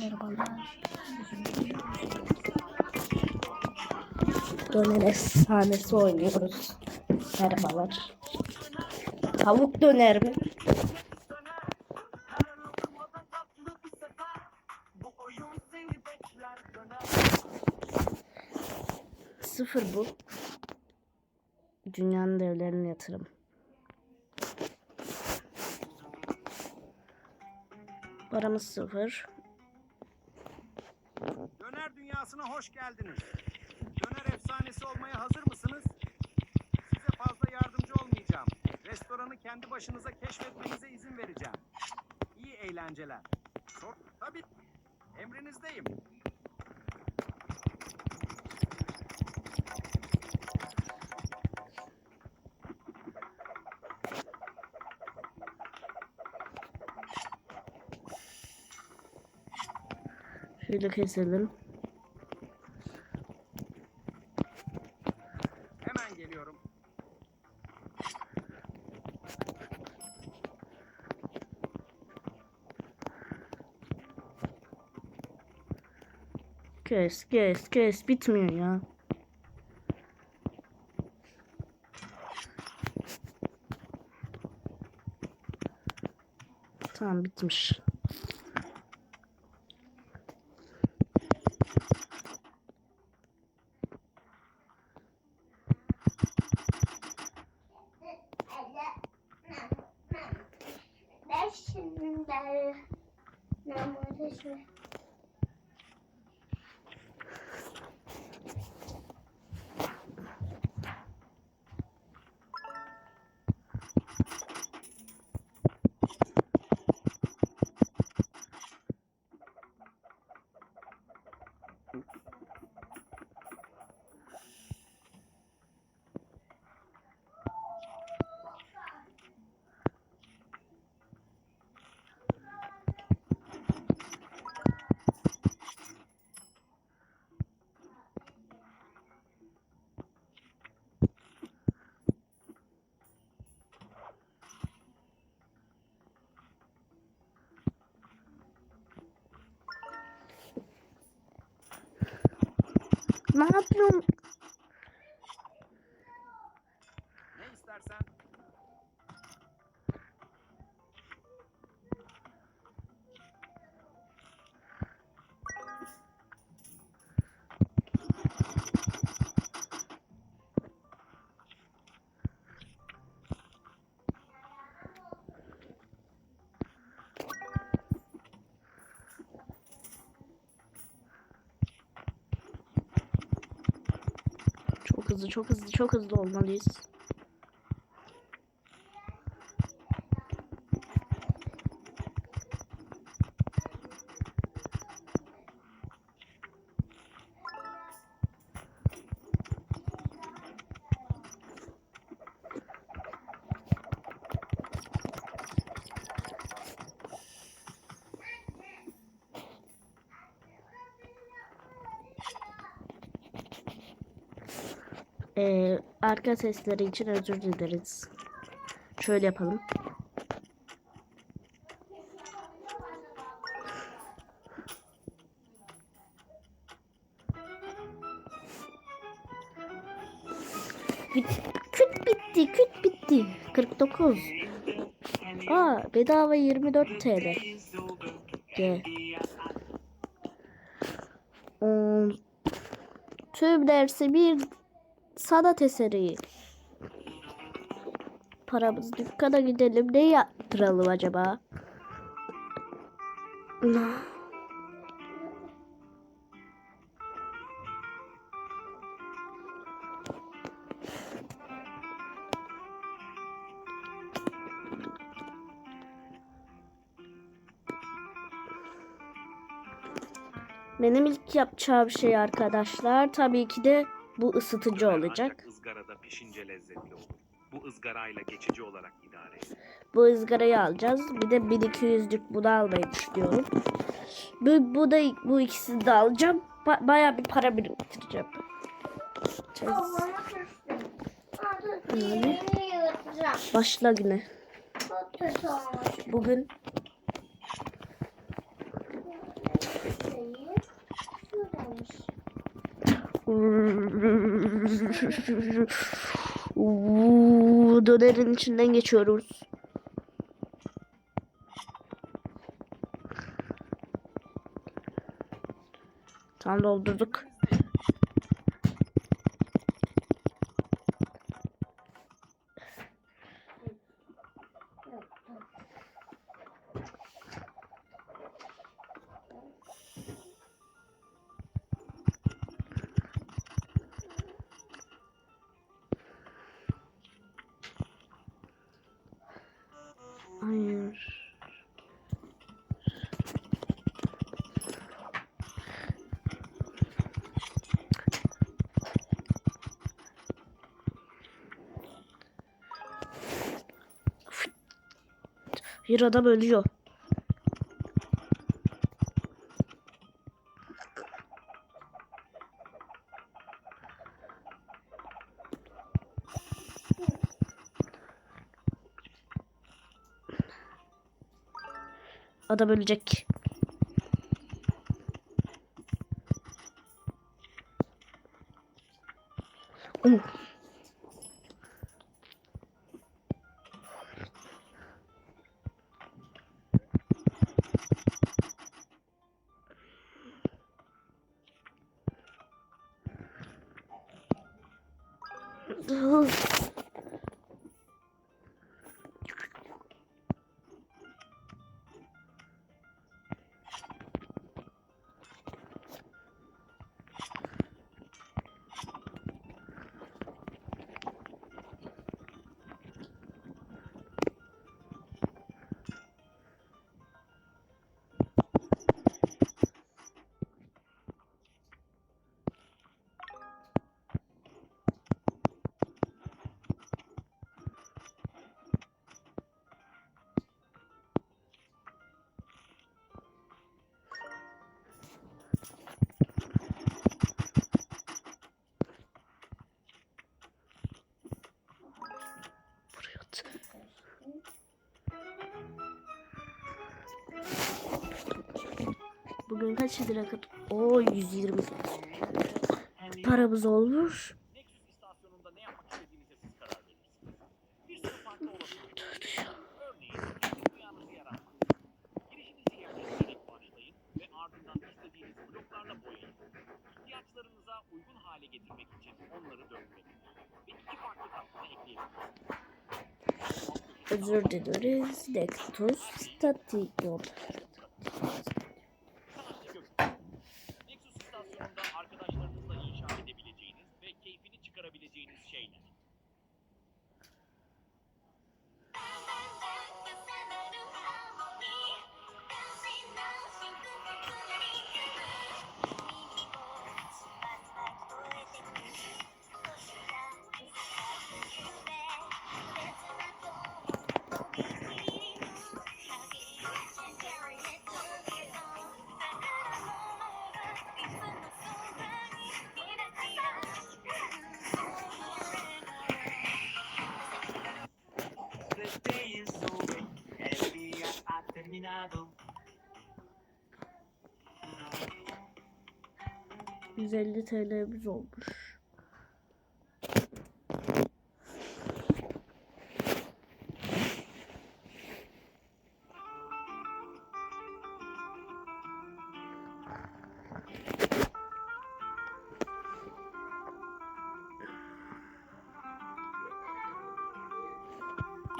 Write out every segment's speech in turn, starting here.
Merhabalar. Döner efsanesi oynuyoruz. Merhabalar. Tavuk döner mi? Sıfır bu. Dünyanın devlerine yatırım. Paramız sıfır. Döner dünyasına hoş geldiniz. Döner efsanesi olmaya hazır mısınız? Size fazla yardımcı olmayacağım. Restoranı kendi başınıza keşfetmenize izin vereceğim. İyi eğlenceler. Sor tabii. Emrinizdeyim. Şöyle keselim. Hemen geliyorum. Kes kes kes bitmiyor ya. Tamam bitmiş. Ne yapıyorsun? Hızlı çok hızlı çok hızlı olmalıyız. Ee, arka sesleri için özür dileriz. Şöyle yapalım. Küt bitti, küt bitti. 49. Aa, bedava 24 TL. G. Um, tüm dersi bir sanat eseri. Paramız dükkana gidelim. Ne yaptıralım acaba? Benim ilk yapacağım şey arkadaşlar tabii ki de bu ısıtıcı olacak. Izgarada pişince lezzetli olur. Bu ızgarayla geçici olarak idare edin. Bu ızgarayı alacağız. Bir de 1200'lük bunu almayı düşünüyorum. Bu, bu da bu ikisini de alacağım. Ba- bayağı bir para biriktireceğim. Çöz. Babama küstüm. Hadi Öyle. yemeği yutacağım. Başla güne. Bugün Şeyi şuradaymış. Uuu, Dönerin içinden geçiyoruz. Tam doldurduk. Bir adam ölüyor. Adam ölecek. Buraya Bugün kaç lira kat? Oo 120. Paramız olmuş. Özür dileriz. Nexus statik yol. 150 TL'miz olmuş.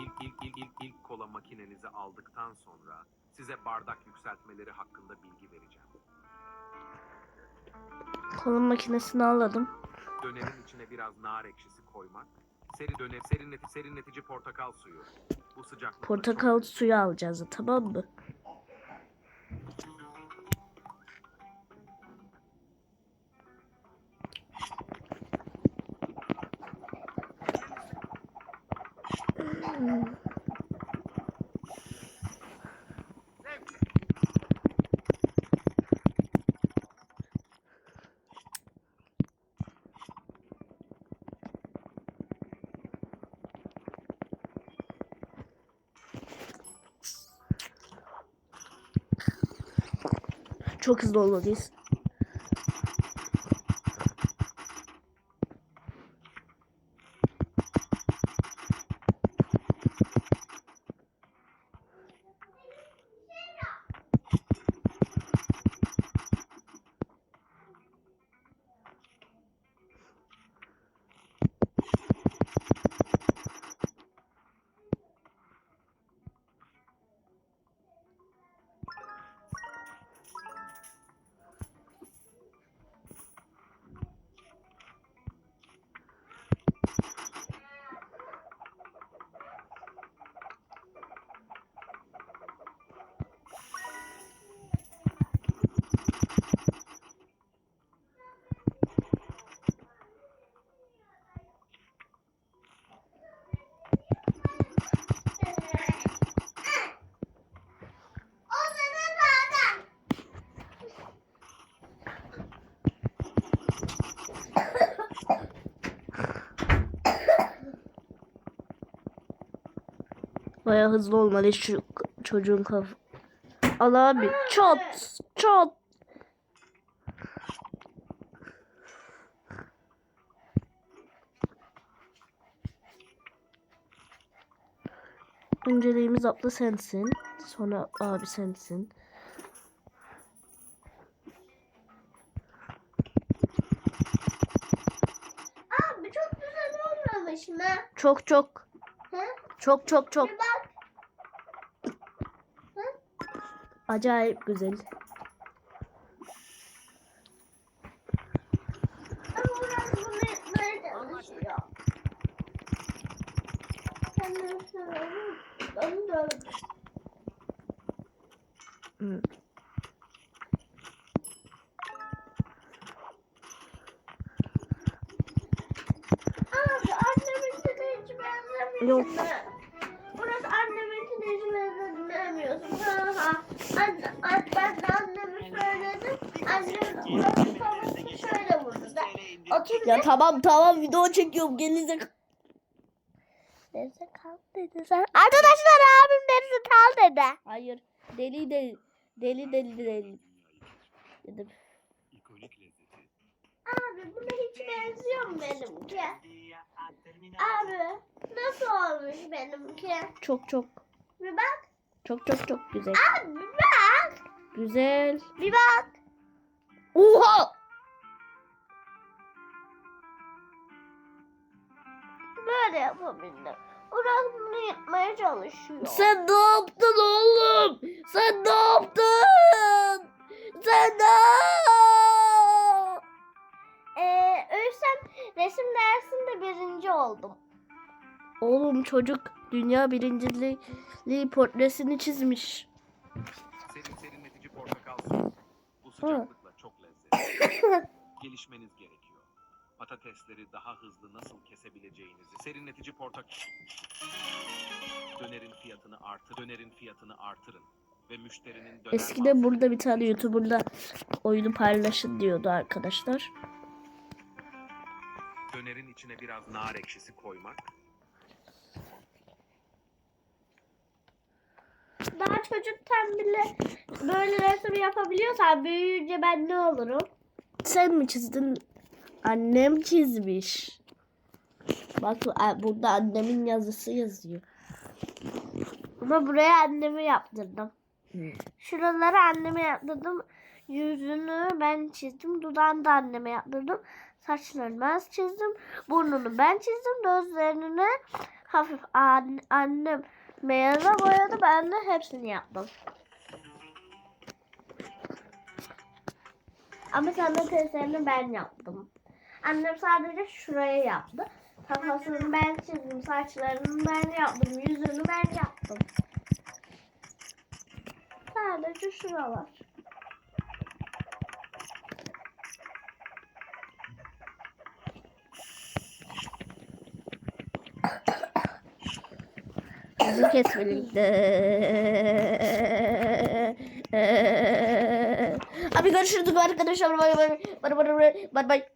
İlk, ilk, ilk, ilk, ilk kola makinenizi aldıktan sonra size bardak yükseltmeleri hakkında Kolun makinesini aldım. Dönerin içine biraz nar ekşisi koymak, seri döner, serinleti, serinletici portakal suyu. Bu sıcaklıkta Portakal çok- suyu alacağız tamam mı? Çok hızlı olmalıyız. Baya hızlı olmalı şu çocuğun kaf. Al abi. Çot. Çot. Önceliğimiz abla sensin. Sonra abi sensin. Abi çok güzel olmamış mı? Çok çok. Hı? Çok çok çok. Bir bak. Anneminkine hiç benzemiyorsun. Yok. Ben de annemi söyledim. Annem burası kafasını şöyle vurdu. Otur Ya tamam tamam video çekiyorum. Gelince Derse kal dedi sen. Arkadaşlar abim derse kal dedi. Hayır. Deli deli. Deli deli deli. Dedim. Abi buna hiç benziyor mu benimki? Abi nasıl olmuş benimki? Çok çok. Bir bak. Çok çok çok güzel. Abi bir bak. Güzel. Bir bak. Oha! Böyle yapabildim. Uras bunu yapmaya çalışıyor. Sen ne yaptın oğlum? Sen ne yaptın? Sen ne? Ee, ölsem resim dersinde birinci oldum. Oğlum çocuk dünya birinciliği portresini çizmiş. Serin serinletici portakal suyu. Bu sıcaklıkla çok lezzetli. Gelişmeniz gerekiyor. Patatesleri daha hızlı nasıl kesebileceğinizi serinletici portakal dönerin fiyatını artır dönerin fiyatını artırın ve müşterinin döner Eskiden burada bir tane YouTuber'da oyunu paylaşın diyordu arkadaşlar. dönerin içine biraz nar ekşisi koymak Daha çocukken bile böyle resim yapabiliyorsan büyüyünce ben ne olurum? Sen mi çizdin? Annem çizmiş. Bak a- burada annemin yazısı yazıyor. Ama buraya annemi yaptırdım. Şuraları anneme yaptırdım. Yüzünü ben çizdim. Dudağını da anneme yaptırdım. Saçlarını ben çizdim. Burnunu ben çizdim. Gözlerini hafif an- annem beyaza boyadı. Ben de hepsini yaptım. Ama sana testlerini ben yaptım. Annem sadece şuraya yaptı. Kafasını ben çizdim. Saçlarını ben yaptım. Yüzünü ben yaptım. Sadece şuralar. Bizi kes birlikte. Abi görüşürüz arkadaşlar. Bay bay. Bay bay. Bay bay.